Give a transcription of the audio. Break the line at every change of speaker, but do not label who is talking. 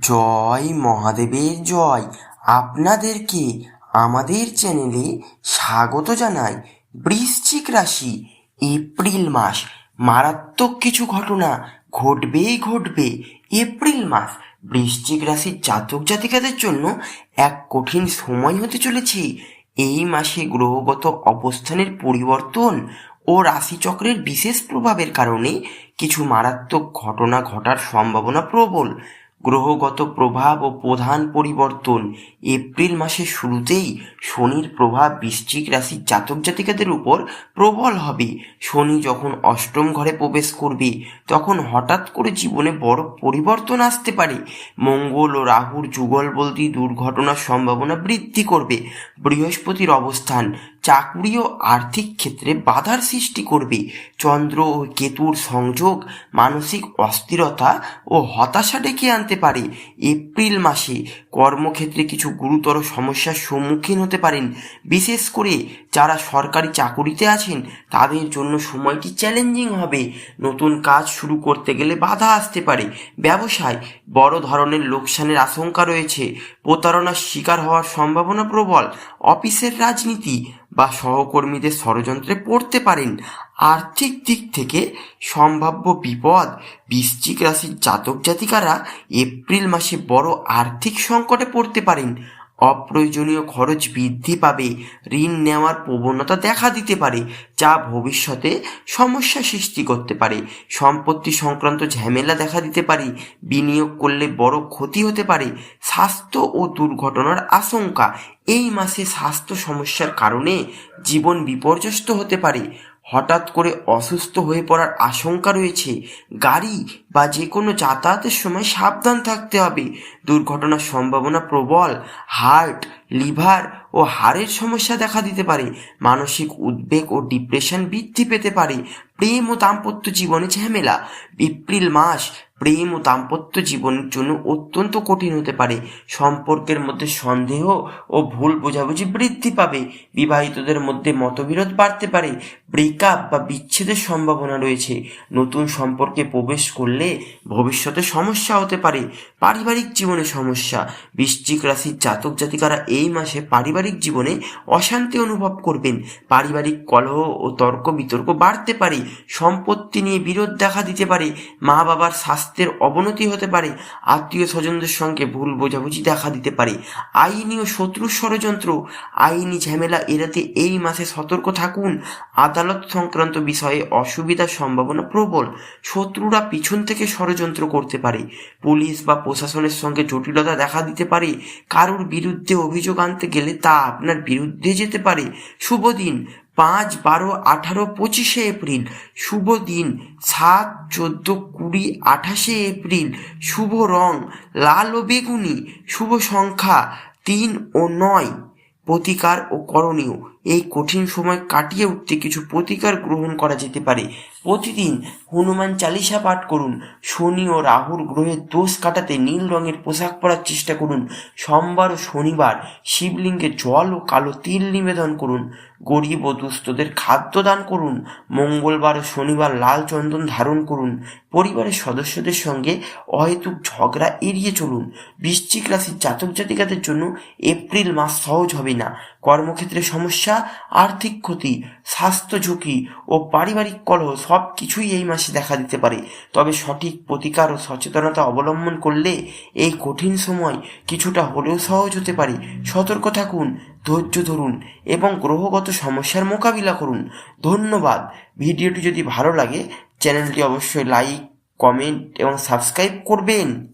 জয় মহাদেবের জয়। আপনাদেরকে আমাদের চ্যানেলে স্বাগত জানাই। বৃশ্চিক রাশি, এপ্রিল মাস। মারাত্মক কিছু ঘটনা ঘটবেই ঘটবে। এপ্রিল মাস বৃশ্চিক রাশির জাতক জাতিকাদের জন্য এক কঠিন সময় হতে চলেছে। এই মাসে গ্রহগত অবস্থানের পরিবর্তন ও রাশিচক্রের বিশেষ প্রভাবের কারণে কিছু মারাত্মক ঘটনা ঘটার সম্ভাবনা প্রবল। গ্রহগত প্রভাব ও প্রধান পরিবর্তন এপ্রিল মাসের শুরুতেই শনির প্রভাব বৃশ্চিক রাশির জাতক জাতিকাদের উপর প্রবল হবে। শনি যখন অষ্টম ঘরে প্রবেশ করবে, তখন হঠাৎ করে জীবনে বড় পরিবর্তন আসতে পারে। মঙ্গল ও রাহুর যুগলবন্দি দুর্ঘটনার সম্ভাবনা বৃদ্ধি করবে। বৃহস্পতির অবস্থান চাকুরি ও আর্থিক ক্ষেত্রে বাধার সৃষ্টি করবে। চন্দ্র ও কেতুর সংযোগ মানসিক অস্থিরতা ও হতাশা ডেকে আনতে পারে। এপ্রিল মাসে কর্মক্ষেত্রে কিছু গুরুতর সমস্যার সম্মুখীন হতে পারেন। বিশেষ করে যারা সরকারি চাকুরিতে আছেন, তাদের জন্য সময়টি চ্যালেঞ্জিং হবে। নতুন কাজ শুরু করতে গেলে বাধা আসতে পারে। ব্যবসায় বড় ধরনের লোকসানের আশঙ্কা রয়েছে। প্রতারণার শিকার হওয়ার সম্ভাবনা প্রবল। অফিসের রাজনীতি বা সহকর্মীদের ষড়যন্ত্রে পড়তে পারেন। আর্থিক দিক থেকে সম্ভাব্য বিপদ, বৃশ্চিক রাশির জাতক জাতিকারা এপ্রিল মাসে বড় আর্থিক সংকটে পড়তে পারেন। অপ্রয়োজনীয় খরচ বৃদ্ধি পাবে, ঋণ নেওয়ার প্রবণতা দেখা দিতে পারে, যা ভবিষ্যতে সমস্যা সৃষ্টি করতে পারে। সম্পত্তি সংক্রান্ত ঝামেলা দেখা দিতে পারে, বিনিয়োগ করলে বড় ক্ষতি হতে পারে, স্বাস্থ্য ও দুর্ঘটনার আশঙ্কা। এই মাসে স্বাস্থ্য সমস্যার কারণে জীবন বিপর্যস্ত হতে পারে। হঠাৎ করে অসুস্থ হয়ে পড়ার আশঙ্কা রয়েছে। গাড়ি বা যে কোনো যাতায়াতের সময় সাবধান থাকতে হবে। দুর্ঘটনার সম্ভাবনা প্রবল। হার্ট, লিভার ও হাড়ের সমস্যা দেখা দিতে পারে। মানসিক উদ্বেগ ও ডিপ্রেশন বৃদ্ধি পেতে পারে। প্রেম ও দাম্পত্য জীবনে ঝামেলা। এপ্রিল মাস প্রেম ও দাম্পত্য জীবনের জন্য অত্যন্ত কঠিন হতে পারে। সম্পর্কের মধ্যে সন্দেহ ও ভুল বোঝাবুঝি বৃদ্ধি পাবে। বিবাহিতদের মধ্যে মতবিরোধ বাড়তে পারে। ব্রেকআপ বা বিচ্ছেদের সম্ভাবনা রয়েছে। নতুন সম্পর্কে প্রবেশ করলে ভবিষ্যতে সমস্যা হতে পারে। পারিবারিক জীবনে সমস্যা। বৃশ্চিক রাশির জাতক জাতিকারা এই মাসে পারিবারিক জীবনে অশান্তি অনুভব করবেন। পারিবারিক কলহ ও তর্ক বিতর্ক বাড়তে পারে। সম্পত্তি নিয়ে বিরোধ দেখা দিতে পারে। মা বাবার স্বাস্থ্যের অবনতি হতে পারে, আত্মীয় স্বজনদের সঙ্গে ভুল বোঝাবুঝি দেখা দিতে পারে। আইনি ও শত্রুর ষড়যন্ত্র, আইনি ঝামেলা এড়াতে এই মাসে সতর্ক থাকুন। আদালত সংক্রান্ত বিষয়ে অসুবিধার সম্ভাবনা প্রবল। শত্রুরা পিছন থেকে ষড়যন্ত্র করতে পারে। পুলিশ বা প্রশাসনের সঙ্গে জটিলতা দেখা দিতে পারে। কারোর বিরুদ্ধে অভিযোগ আনতে গেলে তা আপনার বিরুদ্ধে যেতে পারে। শুভ দিন। পাঁচ বারো আঠারো পঁচিশে এপ্রিল। শুভ দিন। সাত, চোদ্দ, কুড়ি, আঠাশে এপ্রিল। শুভ রং। লাল ও বেগুনি। শুভ সংখ্যা তিন ও নয়। প্রতিকার ও করণীয়। এই কঠিন সময় কাটিয়ে উঠতে কিছু প্রতিকার গ্রহণ করা যেতে পারে। প্রতিদিন হনুমান চালিসা পাঠ করুন। শনি ও রাহুর গ্রহের দোষ কাটাতে নীল রঙের পোশাক পরার চেষ্টা করুন। সোমবার ও শনিবার শিবলিঙ্গে জল ও কালো তিল নিবেদন করুন। গরিব ও দুস্থদের খাদ্য দান করুন। মঙ্গলবার ও শনিবার লাল চন্দন ধারণ করুন। পরিবারের সদস্যদের সঙ্গে অহেতুক ঝগড়া এড়িয়ে চলুন। বৃশ্চিক রাশির জাতক জাতিকাদের জন্য এপ্রিল মাস সহজ হবে না। কর্মক্ষেত্রে সমস্যা, আর্থিক ক্ষতি স্বাস্থ্য ঝুঁকি ও পারিবারিক কলহ সব কিছুই এই মাসে দেখা দিতে পারে। তবে সঠিক প্রতিকার ও সচেতনতা অবলম্বন করলে এই কঠিন সময় কিছুটা হলেও সহজ হতে পারে। সতর্ক থাকুন, ধৈর্য ধরুন এবং গ্রহগত সমস্যার মোকাবিলা করুন। ধন্যবাদ। ভিডিওটি যদি ভালো লাগে, চ্যানেলটি অবশ্যই লাইক, কমেন্ট এবং সাবস্ক্রাইব করবেন।